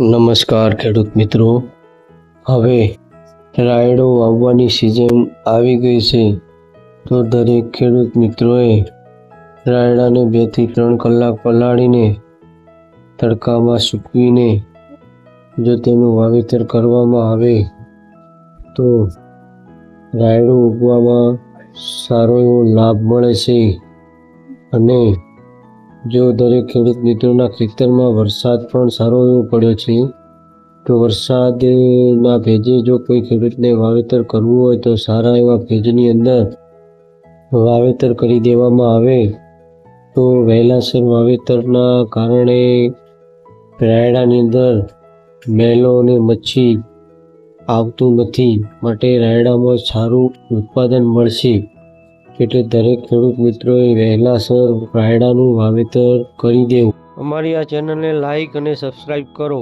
નમસ્કાર ખેડૂત મિત્રો. હવે રાયડો વાવવાની સિઝન આવી ગઈ છે. તો દરેક ખેડૂત મિત્રોએ રાયડાને બેથી ત્રણ કલાક પલાળીને તડકામાં સૂકવીને જો તેનું વાવેતર કરવામાં આવે તો રાયડો ઉગવામાં સારો એવો લાભ મળે છે. અને જો દરેક ખેડૂત મિત્રોના ખેતરમાં વરસાદ પણ સારો એવો પડ્યો છે, તો વરસાદના ભેજે જો કોઈ ખેડૂતને વાવેતર કરવું હોય તો સારા એવા ભેજની અંદર વાવેતર કરી દેવામાં આવે. તો વહેલાસર વાવેતરના કારણે રાયડાની અંદર મેલો અને મચ્છી આવતું નથી, માટે રાયડામાં સારું ઉત્પાદન મળશે. એટલે દરેક ખેડૂત મિત્રોએ વહેલાસર રાયડાનું વાવેતર કરી દેવું. અમારી આ ચેનલને લાઈક અને સબસ્ક્રાઈબ કરો.